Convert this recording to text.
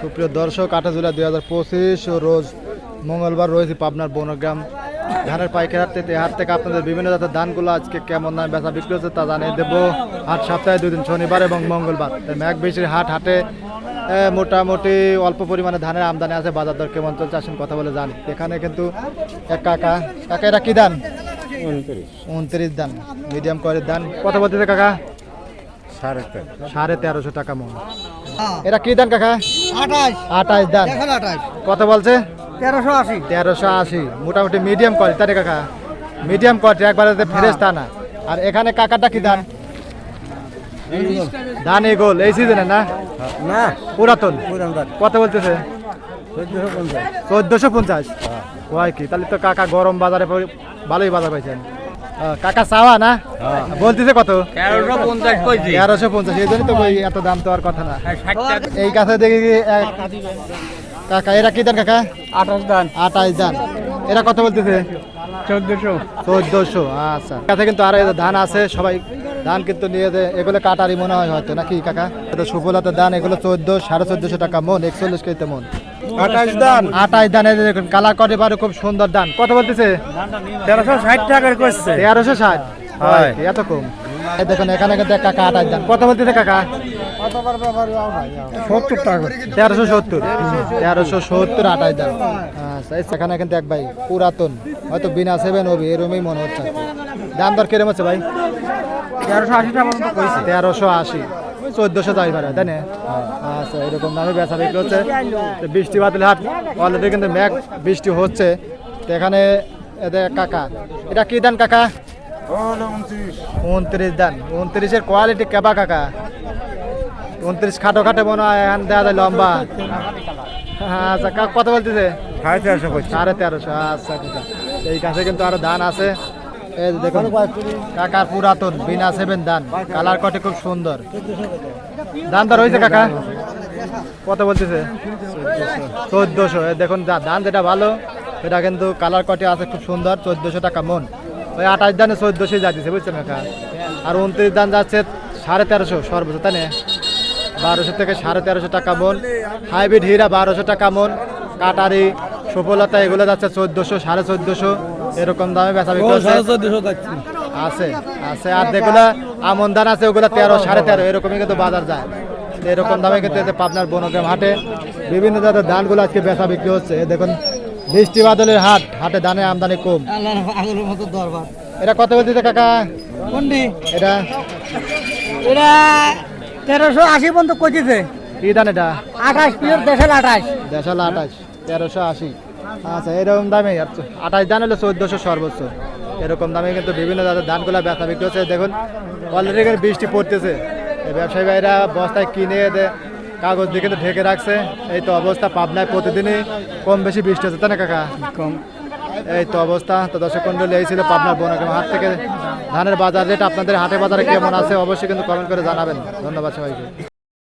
সুপ্রিয় দর্শক আঠাশ জুলাই দুই হাজার পঁচিশ রোজ মঙ্গলবার রয়েছে পাবনার বনগ্রাম ধানের পাইকারি হাট থেকে। হাট থেকে আপনাদের বিভিন্ন জাতের ধানগুলো আজকে কেমন দামে বেচা বিক্রি হচ্ছে তা জানিয়ে দেবো। হাট সপ্তাহে দুই দিন শনিবার এবং মঙ্গলবার। ম্যাক বেশির হাট হাটে মোটামুটি অল্প পরিমাণে ধানের আমদানি আছে বাজার দর কেমন চলছে আসেন কথা বলে জানি। এখানে কিন্তু এক কাকা কাকা এটা কি ধান? উনত্রিশ। ধান মিডিয়াম কোয়ালিটির ধান। কথা বলতেছে কাকা? সাড়ে তেরোশো টাকা মন। এটা কি ধান কাকা? আঠাশ। আঠাশ আঠাশ। কত বলছে? তেরোশো আশি। তেরোশো আশি। মোটামুটি মিডিয়াম কোয়ালিটি তাই কাকা? মিডিয়াম কোয়ালিটি একবারে ফ্রেশ তা না। আর এখানে কাকাটা কি ধান ধান এই গোল এই সিজনে না? না। পুরাতন। কত বলতেছে? চোদ্দশো পঞ্চাশ। হয় কি তাহলে তো কাকা গরম বাজারে ভালোই বাজার পাইছেন। কাকা চাওয়া না? বলতেছে কত? তেরোশো পঞ্চাশ এই জন্যই তো ওই এত দাম তো আর কথা না। এই কাছে দেখি কাকা এরা কি দেন কাকা? আঠাশ দান। আঠাশ দান। এরা কত বলতেছে? চোদ্দশো। চোদ্দশো আচ্ছা। কাছে কিন্তু আরও ধান আছে সবাই ধান কিন্তু নিয়ে যে এগুলো কাটারি মনে হয় হয়তো নাকি কাকা? এটা সুফলতার ধান এগুলো চোদ্দ সাড়ে চোদ্দশো টাকা মন একচল্লিশ কেজিতে মন। আঠাশ দান। আঠাশ ধান দেখুন কালার করে পারে খুব সুন্দর ধান কত বলতেছে? তেরোশো ষাট টাকার করছে তেরোশো ষাট? হয়। এত কম। এই দেখুন এখানে কিন্তু এক কাকা আঠাশ ধান কত বলতেছে কাকা? সত্তর টাকা তেরোশো সত্তর। তেরোশো সত্তর আঠাশ দাম আচ্ছা সেখানে কিন্তু এক ভাই পুরাতন। হয়তো বিনা সেভেন হবে এরমই মনে হচ্ছে। দাম দর কিরম হচ্ছে ভাই? তেরোশো আশি টাকা তেরোশো আশি। চোদ্দশো যাই পারে তাই না? আচ্ছা এরকম দামে বেচা বিক্রি হচ্ছে। বৃষ্টি বাতিল হাট অলরেডি কিন্তু ম্যাক বৃষ্টি হচ্ছে। তো এখানে এদের কাকা এটা কি দান কাকা? উনত্রিশ। দান। উনত্রিশের কোয়ালিটি কেবা কাকা? উনত্রিশ খাটো খাটো মনে হয় এখান দেওয়া যায় লম্বা। আচ্ছা কা- কত বলতেছে? সাড়ে তেরোশো সাড়ে তেরোশো আচ্ছা এই কাছে কিন্তু আরও ধান আছে। কাকার পুরাতন, বিনা সেভেন ধান কালার কটে খুব সুন্দর। ধান দর হয়েছে কাকা? কত বলতেছে? চোদ্দশো। দেখুন ধান যেটা ভালো, সেটা কিন্তু কালার কটে আছে খুব সুন্দর, চোদ্দশো টাকা মন। ওই আঠাশ ধানে চোদ্দশো যাচ্ছে, বুঝছেন কাকা? আর উনত্রিশ ধান যাচ্ছে সাড়ে তেরোশো, সর্বোচ্চ, তাই না? বারোশো থেকে সাড়ে তেরোশো টাকা মন। হাইব্রিড হীরা বারোশো টাকা মন। কাটারি, সফলতা, এগুলো যাচ্ছে চোদ্দশো, সাড়ে চোদ্দশো। এরকম দামে বেচা বিক্রি আছে আছে। আর যেগুলো আমন ধান আছে ওগুলো তেরো সাড়ে তেরো এরকমই কিন্তু বাজার যায়। এরকম দামে কিন্তু পাবনার বনগ্রাম হাটে বিভিন্ন জাতের ধানগুলো আজকে বেচা বিক্রি হচ্ছে। দেখুন বৃষ্টি বাদলের হাট হাটে ধানে আমদানি কম। এটা কত বলতেছে কাকা? এটা? এটা তেরোশো আশি পর্যন্ত কচিছে কি ধান এটা? আঠাশ পিওর দেশের আঠাশ। দেশাল আঠাশ তেরোশো আশি। আচ্ছা এরকম দামে আঠাশ ধান হলো চোদ্দশো সর্বোচ্চ। এরকম দামে কিন্তু বিভিন্ন জাতের ধানগুলো ব্যথা বিক্রি হচ্ছে। দেখুন অলরেডি এখানে বৃষ্টি পড়তেছে। ব্যবসায়ী ভাইরা বস্তায় কিনে কাগজ দিয়ে কিন্তু ঢেকে রাখছে। এই তো অবস্থা পাবনায় প্রতিদিনই কম বেশি বৃষ্টি হচ্ছে তাই না কাকা? কম। এই তো অবস্থা। তো দর্শক মন্ডলী এই ছিল পাবনার বনগ্রাম হাট থেকে। ধানের বাজার রেট আপনাদের হাটে বাজারে কেমন আছে অবশ্যই কিন্তু কমেন্ট করে জানাবেন। ধন্যবাদ সবাইকে।